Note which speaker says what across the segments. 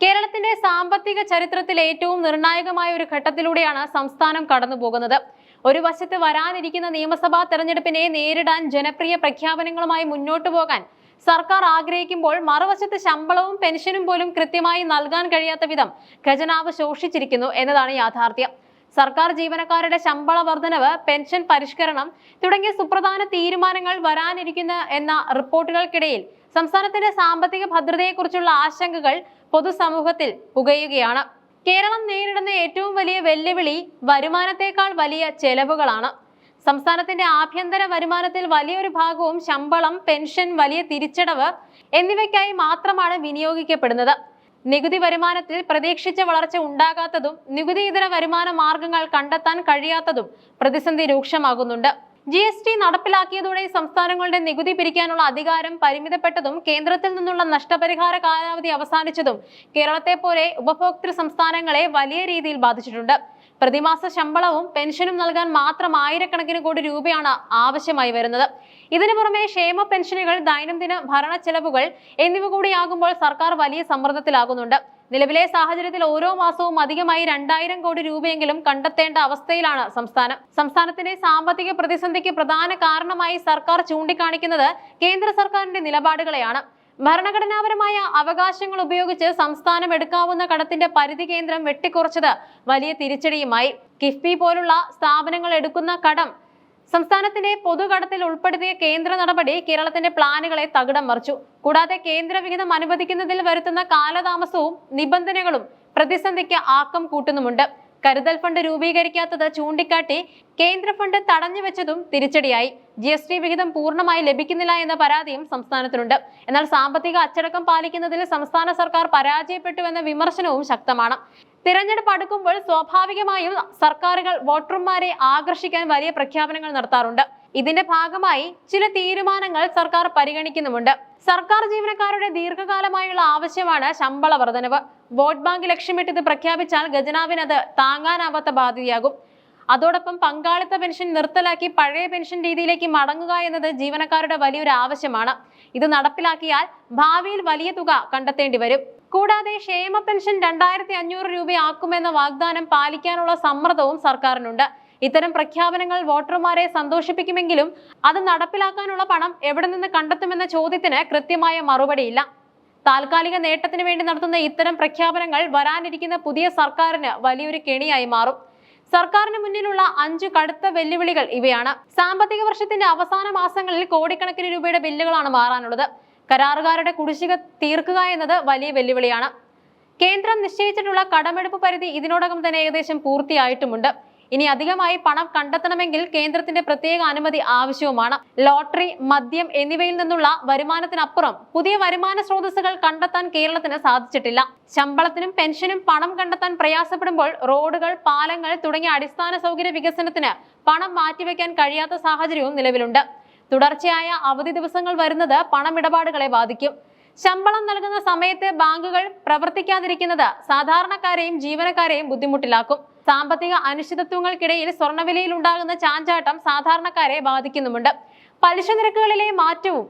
Speaker 1: കേരളത്തിന്റെ സാമ്പത്തിക ചരിത്രത്തിൽ ഏറ്റവും നിർണായകമായ ഒരു ഘട്ടത്തിലൂടെയാണ് സംസ്ഥാനം കടന്നുപോകുന്നത്. ഒരു വശത്ത് വരാനിരിക്കുന്ന നിയമസഭാ തെരഞ്ഞെടുപ്പിനെ നേരിടാൻ ജനപ്രിയ പ്രഖ്യാപനങ്ങളുമായി മുന്നോട്ടു പോകാൻ സർക്കാർ ആഗ്രഹിക്കുമ്പോൾ മറുവശത്ത് ശമ്പളവും പെൻഷനും പോലും കൃത്യമായി നൽകാൻ കഴിയാത്ത വിധം ഖജനാവ് ശോഷിച്ചിരിക്കുന്നു എന്നതാണ് യാഥാർത്ഥ്യം. സർക്കാർ ജീവനക്കാരുടെ ശമ്പള വർധനവ് പെൻഷൻ പരിഷ്കരണം തുടങ്ങിയ സുപ്രധാന തീരുമാനങ്ങൾ വരാനിരിക്കുന്ന എന്ന റിപ്പോർട്ടുകൾക്കിടയിൽ സംസ്ഥാനത്തിന്റെ സാമ്പത്തിക ഭദ്രതയെക്കുറിച്ചുള്ള ആശങ്കകൾ പൊതുസമൂഹത്തിൽ പുകയുകയാണ്. കേരളം നേരിടുന്ന ഏറ്റവും വലിയ വെല്ലുവിളി വരുമാനത്തേക്കാൾ വലിയ ചെലവുകളാണ്. സംസ്ഥാനത്തിന്റെ ആഭ്യന്തര വരുമാനത്തിൽ വലിയൊരു ഭാഗവും ശമ്പളം പെൻഷൻ വലിയ തിരിച്ചടവ് എന്നിവയ്ക്കായി മാത്രമാണ് വിനിയോഗിക്കപ്പെടുന്നത്. നികുതി വരുമാനത്തിൽ പ്രതീക്ഷിച്ച വളർച്ച ഉണ്ടാകാത്തതും നികുതി ഇതര വരുമാന മാർഗങ്ങൾ കണ്ടെത്താൻ കഴിയാത്തതും പ്രതിസന്ധി രൂക്ഷമാകുന്നുണ്ട്. ജി എസ് ടി നടപ്പിലാക്കിയതോടെ സംസ്ഥാനങ്ങളുടെ നികുതി പിരിക്കാനുള്ള അധികാരം പരിമിതപ്പെട്ടതും കേന്ദ്രത്തിൽ നിന്നുള്ള നഷ്ടപരിഹാര കാലാവധി അവസാനിച്ചതും കേരളത്തെ പോലെ ഉപഭോക്തൃ സംസ്ഥാനങ്ങളെ വലിയ രീതിയിൽ ബാധിച്ചിട്ടുണ്ട്. പ്രതിമാസ ശമ്പളവും പെൻഷനും നൽകാൻ മാത്രം ആയിരക്കണക്കിന് കോടി രൂപയാണ് ആവശ്യമായി വരുന്നത്. ഇതിനു പുറമെ ക്ഷേമ പെൻഷനുകൾ ദൈനംദിന ഭരണ ചെലവുകൾ എന്നിവ കൂടിയാകുമ്പോൾ സർക്കാർ വലിയ സമ്മർദ്ദത്തിലാകുന്നുണ്ട്. നിലവിലെ സാഹചര്യത്തിൽ ഓരോ മാസവും അധികമായി രണ്ടായിരം കോടി രൂപയെങ്കിലും കണ്ടെത്തേണ്ട അവസ്ഥയിലാണ് സംസ്ഥാനം. സംസ്ഥാനത്തിന്റെ സാമ്പത്തിക പ്രതിസന്ധിക്ക് പ്രധാന കാരണമായി സർക്കാർ ചൂണ്ടിക്കാണിക്കുന്നത് കേന്ദ്ര സർക്കാരിന്റെ നിലപാടുകളെയാണ്. ഭരണഘടനാപരമായ അവകാശങ്ങൾ ഉപയോഗിച്ച് സംസ്ഥാനം എടുക്കാവുന്ന കടത്തിന്റെ പരിധി കേന്ദ്രം വെട്ടിക്കുറച്ചത് വലിയ തിരിച്ചടിയുമായി. കിഫ്ബി പോലുള്ള സ്ഥാപനങ്ങൾ എടുക്കുന്ന കടം സംസ്ഥാനത്തിന്റെ പൊതുകടത്തിൽ ഉൾപ്പെടുത്തിയ കേന്ദ്ര നടപടി കേരളത്തിന്റെ പ്ലാനുകളെ തകിടം മറിച്ചു. കൂടാതെ കേന്ദ്ര വിഹിതം അനുവദിക്കുന്നതിൽ വരുത്തുന്ന കാലതാമസവും നിബന്ധനകളും പ്രതിസന്ധിക്ക് ആക്കം കൂട്ടുന്നുമുണ്ട്. കരുതൽ ഫണ്ട് രൂപീകരിക്കാത്തത് ചൂണ്ടിക്കാട്ടി കേന്ദ്ര ഫണ്ട് തടഞ്ഞു വെച്ചതും തിരിച്ചടിയായി. ജി എസ് ടി വിഹിതം പൂർണമായി ലഭിക്കുന്നില്ല എന്ന പരാതിയും സംസ്ഥാനത്തിനുണ്ട് എന്നാൽ സാമ്പത്തിക അച്ചടക്കം പാലിക്കുന്നതിൽ സംസ്ഥാന സർക്കാർ പരാജയപ്പെട്ടുവെന്ന വിമർശനവും ശക്തമാണ്. തിരഞ്ഞെടുപ്പ് അടുക്കുമ്പോൾ സ്വാഭാവികമായും സർക്കാരുകൾ വോട്ടർമാരെ ആകർഷിക്കാൻ വലിയ പ്രഖ്യാപനങ്ങൾ നടത്താറുണ്ട്. ഇതിന്റെ ഭാഗമായി ചില തീരുമാനങ്ങൾ സർക്കാർ പരിഗണിക്കുന്നുമുണ്ട്. സർക്കാർ ജീവനക്കാരുടെ ദീർഘകാലമായുള്ള ആവശ്യമാണ് ശമ്പള വർധനവ്. വോട്ട് ബാങ്ക് ലക്ഷ്യമിട്ട് ഇത് പ്രഖ്യാപിച്ചാൽ ഖജനാവിന് അത് താങ്ങാനാവാത്ത ബാധ്യതയാകും. അതോടൊപ്പം പങ്കാളിത്ത പെൻഷൻ നിർത്തലാക്കി പഴയ പെൻഷൻ രീതിയിലേക്ക് മടങ്ങുക എന്നത് ജീവനക്കാരുടെ വലിയൊരു ആവശ്യമാണ്. ഇത് നടപ്പിലാക്കിയാൽ ഭാവിയിൽ വലിയ തുക കണ്ടെത്തേണ്ടി വരും. കൂടാതെ ക്ഷേമ പെൻഷൻ രണ്ടായിരത്തി അഞ്ഞൂറ് രൂപയാക്കുമെന്ന വാഗ്ദാനം പാലിക്കാനുള്ള സമ്മർദ്ദവും സർക്കാരിനുണ്ട്. ഇത്തരം പ്രഖ്യാപനങ്ങൾ വോട്ടർമാരെ സന്തോഷിപ്പിക്കുമെങ്കിലും അത് നടപ്പിലാക്കാനുള്ള പണം എവിടെ നിന്ന് കണ്ടെത്തുമെന്ന ചോദ്യത്തിന് കൃത്യമായ മറുപടിയില്ല. താൽക്കാലിക നേട്ടത്തിന് വേണ്ടി നടത്തുന്ന ഇത്തരം പ്രഖ്യാപനങ്ങൾ വരാനിരിക്കുന്ന പുതിയ സർക്കാരിന് വലിയൊരു കെണിയായി മാറും. സർക്കാരിന് മുന്നിലുള്ള അഞ്ച് കടുത്ത വെല്ലുവിളികൾ ഇവയാണ്. സാമ്പത്തിക വർഷത്തിന്റെ അവസാന മാസങ്ങളിൽ കോടിക്കണക്കിന് രൂപയുടെ ബില്ലുകളാണ് മാറാനുള്ളത്. കരാറുകാരുടെ കുടിശ്ശിക തീർക്കുക എന്നത് വലിയ വെല്ലുവിളിയാണ്. കേന്ദ്രം നിശ്ചയിച്ചിട്ടുള്ള കടമെടുപ്പ് പരിധി ഇതിനോടകം തന്നെ ഏകദേശം പൂർത്തിയായിട്ടുമുണ്ട്. ഇനി അധികമായി പണം കണ്ടെത്തണമെങ്കിൽ കേന്ദ്രത്തിന്റെ പ്രത്യേക അനുമതി ആവശ്യവുമാണ്. ലോട്ടറി മദ്യം എന്നിവയിൽ നിന്നുള്ള വരുമാനത്തിനപ്പുറം പുതിയ വരുമാന സ്രോതസ്സുകൾ കണ്ടെത്താൻ കേരളത്തിന് സാധിച്ചിട്ടില്ല. ശമ്പളത്തിനും പെൻഷനും പണം കണ്ടെത്താൻ പ്രയാസപ്പെടുമ്പോൾ റോഡുകൾ പാലങ്ങൾ തുടങ്ങിയ അടിസ്ഥാന സൗകര്യ വികസനത്തിന് പണം മാറ്റിവെക്കാൻ കഴിയാത്ത സാഹചര്യവും നിലവിലുണ്ട്. തുടർച്ചയായ അവധി ദിവസങ്ങൾ വരുന്നത് പണമിടപാടുകളെ ബാധിക്കും. ശമ്പളം നൽകുന്ന സമയത്ത് ബാങ്കുകൾ പ്രവർത്തിക്കാതിരിക്കുന്നത് സാധാരണക്കാരെയും ജീവനക്കാരെയും ബുദ്ധിമുട്ടിലാക്കും. സാമ്പത്തിക അനിശ്ചിതത്വങ്ങൾക്കിടയിൽ സ്വർണവിലയിൽ ഉണ്ടാകുന്ന ചാഞ്ചാട്ടം സാധാരണക്കാരെ ബാധിക്കുന്നുമുണ്ട്. പലിശ നിരക്കുകളിലെ മാറ്റവും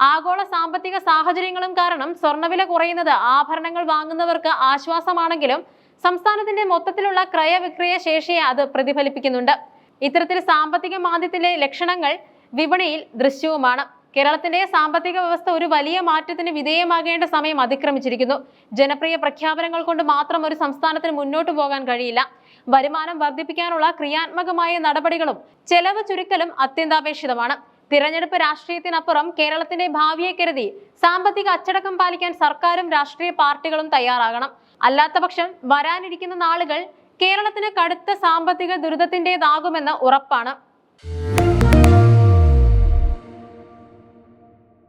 Speaker 1: ആഗോള സാമ്പത്തിക സാഹചര്യങ്ങളും കാരണം സ്വർണവില കുറയുന്നത് ആഭരണങ്ങൾ വാങ്ങുന്നവർക്ക് ആശ്വാസമാണെങ്കിലും സംസ്ഥാനത്തിന്റെ മൊത്തത്തിലുള്ള ക്രയവിക്രയ ശേഷിയെ അത് പ്രതിഫലിപ്പിക്കുന്നുണ്ട്. ഇത്തരത്തിൽ സാമ്പത്തിക മാന്ദ്യത്തിലെ ലക്ഷണങ്ങൾ വിപണിയിൽ ദൃശ്യവുമാണ്. കേരളത്തിന്റെ സാമ്പത്തിക വ്യവസ്ഥ ഒരു വലിയ മാറ്റത്തിന് വിധേയമാകേണ്ട സമയം അതിക്രമിച്ചിരിക്കുന്നു. ജനപ്രിയ പ്രഖ്യാപനങ്ങൾ കൊണ്ട് മാത്രം ഒരു സംസ്ഥാനത്തിന് മുന്നോട്ട് പോകാൻ കഴിയില്ല. വരുമാനം വർദ്ധിപ്പിക്കാനുള്ള ക്രിയാത്മകമായ നടപടികളും ചെലവ് ചുരുക്കലും അത്യന്താപേക്ഷിതമാണ്. തിരഞ്ഞെടുപ്പ് രാഷ്ട്രീയത്തിനപ്പുറം കേരളത്തിന്റെ ഭാവിയെ കരുതി സാമ്പത്തിക അച്ചടക്കം പാലിക്കാൻ സർക്കാരും രാഷ്ട്രീയ പാർട്ടികളും തയ്യാറാകണം. അല്ലാത്തപക്ഷം വരാനിരിക്കുന്ന നാളുകൾ കേരളത്തിന് കടുത്ത സാമ്പത്തിക ദുരിതത്തിന്റെതാകുമെന്ന് ഉറപ്പാണ്.